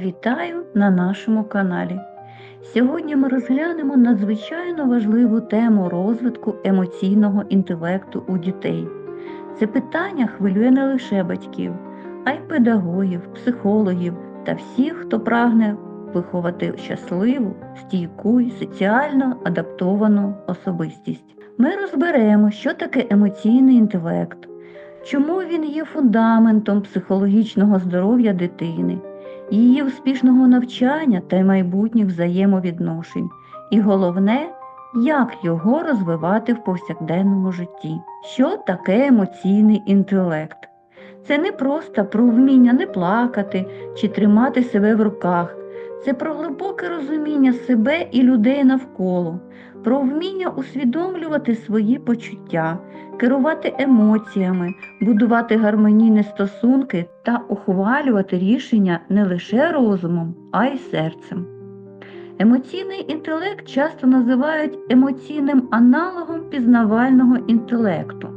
Вітаю на нашому каналі. Сьогодні ми розглянемо надзвичайно важливу тему розвитку емоційного інтелекту у дітей. Це питання хвилює не лише батьків, а й педагогів, психологів та всіх, хто прагне виховати щасливу, стійку і соціально адаптовану особистість. Ми розберемо, що таке емоційний інтелект, чому він є фундаментом психологічного здоров'я дитини її успішного навчання та майбутніх взаємовідношень, і головне, як його розвивати в повсякденному житті. Що таке емоційний інтелект? Це не просто про вміння не плакати чи тримати себе в руках, це про глибоке розуміння себе і людей навколо, про вміння усвідомлювати свої почуття, керувати емоціями, будувати гармонійні стосунки та ухвалювати рішення не лише розумом, а й серцем. Емоційний інтелект часто називають емоційним аналогом пізнавального інтелекту.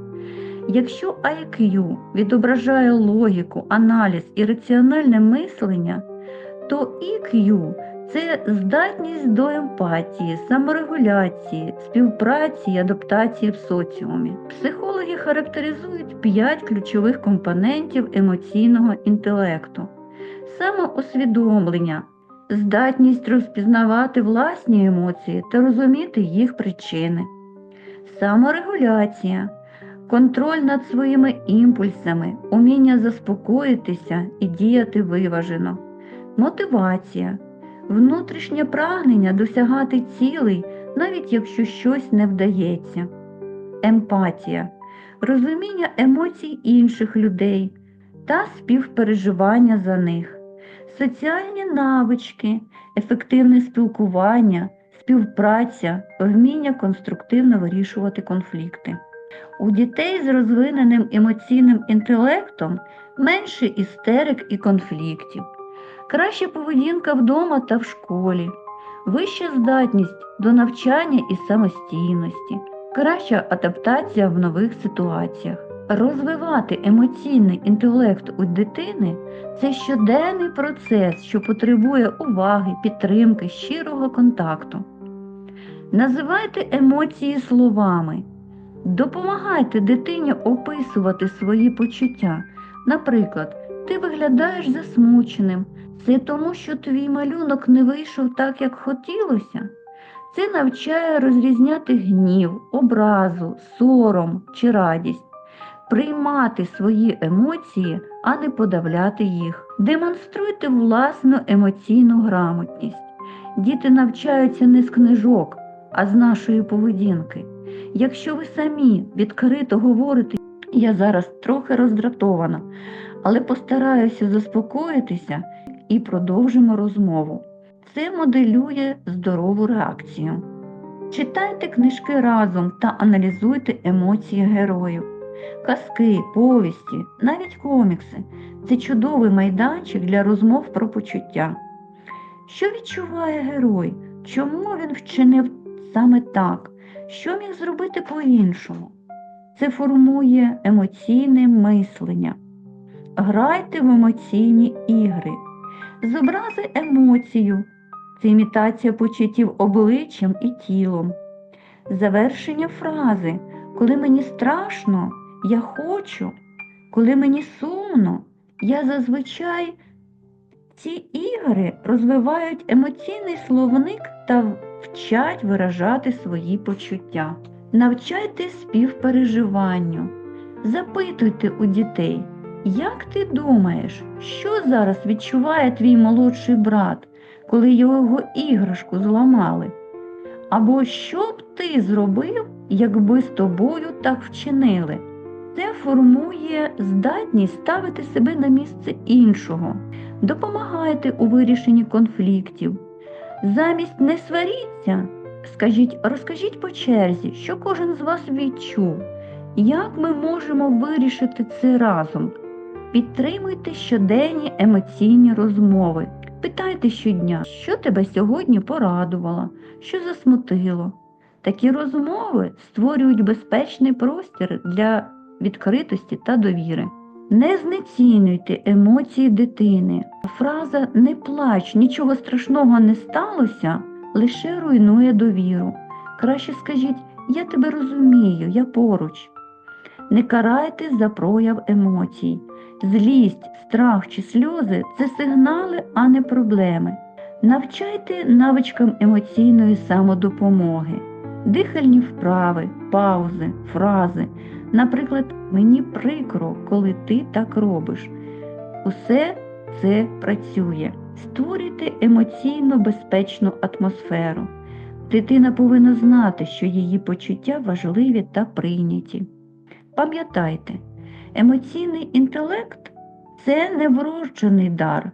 Якщо IQ відображає логіку, аналіз і раціональне мислення, то EQ це здатність до емпатії, саморегуляції, співпраці і адаптації в соціумі. Психологи характеризують п'ять ключових компонентів емоційного інтелекту: самоусвідомлення, здатність розпізнавати власні емоції та розуміти їх причини, саморегуляція. Контроль над своїми імпульсами, уміння заспокоїтися і діяти виважено, мотивація, внутрішнє прагнення досягати цілей, навіть якщо щось не вдається, емпатія, розуміння емоцій інших людей та співпереживання за них, соціальні навички, ефективне спілкування, співпраця, вміння конструктивно вирішувати конфлікти. У дітей з розвиненим емоційним інтелектом менше істерик і конфліктів, краща поведінка вдома та в школі, вища здатність до навчання і самостійності, краща адаптація в нових ситуаціях. Розвивати емоційний інтелект у дитини це щоденний процес, що потребує уваги, підтримки, щирого контакту. Називайте емоції словами. Допомагайте дитині описувати свої почуття. Наприклад, ти виглядаєш засмученим, це тому, що твій малюнок не вийшов так, як хотілося. Це навчає розрізняти гнів, образу, сором чи радість, приймати свої емоції, а не подавляти їх. Демонструйте власну емоційну грамотність. Діти навчаються не з книжок, а з нашої поведінки. Якщо ви самі відкрито говорите, я зараз трохи роздратована, але постараюся заспокоїтися і продовжимо розмову. Це моделює здорову реакцію. Читайте книжки разом та аналізуйте емоції героїв. Казки, повісті, навіть комікси це чудовий майданчик для розмов про почуття. Що відчуває герой? Чому він вчинив саме так? Що міг зробити по-іншому? Це формує емоційне мислення. Грайте в емоційні ігри. Зобрази емоцію, це імітація почуттів обличчям і тілом. Завершення фрази. Коли мені страшно, я хочу, коли мені сумно, я зазвичай ці ігри розвивають емоційний словник та вчать виражати свої почуття. Навчайте співпереживанню. Запитуйте у дітей, як ти думаєш, що зараз відчуває твій молодший брат, коли його іграшку зламали? Або що б ти зробив, якби з тобою так вчинили? Це формує здатність ставити себе на місце іншого, допомагайте у вирішенні конфліктів. Замість не сваріться, скажіть, розкажіть по черзі, що кожен з вас відчув, як ми можемо вирішити це разом. Підтримуйте щоденні емоційні розмови. Питайте щодня, що тебе сьогодні порадувало, що засмутило. Такі розмови створюють безпечний простір для відкритості та довіри. Не знецінюйте емоції дитини. Фраза не плач, нічого страшного не сталося, лише руйнує довіру. Краще скажіть, я тебе розумію, я поруч. Не карайте за прояв емоцій. Злість, страх чи сльози це сигнали, а не проблеми. Навчайте навичкам емоційної самодопомоги, дихальні вправи, паузи, фрази. Наприклад, мені прикро, коли ти так робиш. Усе це працює. Створюйте емоційно безпечну атмосферу. Дитина повинна знати, що її почуття важливі та прийняті. Пам'ятайте, емоційний інтелект це не вроджений дар,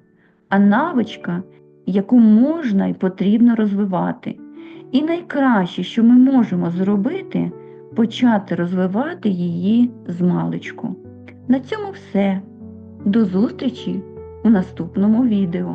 а навичка, яку можна і потрібно розвивати. І найкраще, що ми можемо зробити, почати розвивати її з маличку. На цьому все. До зустрічі у наступному відео.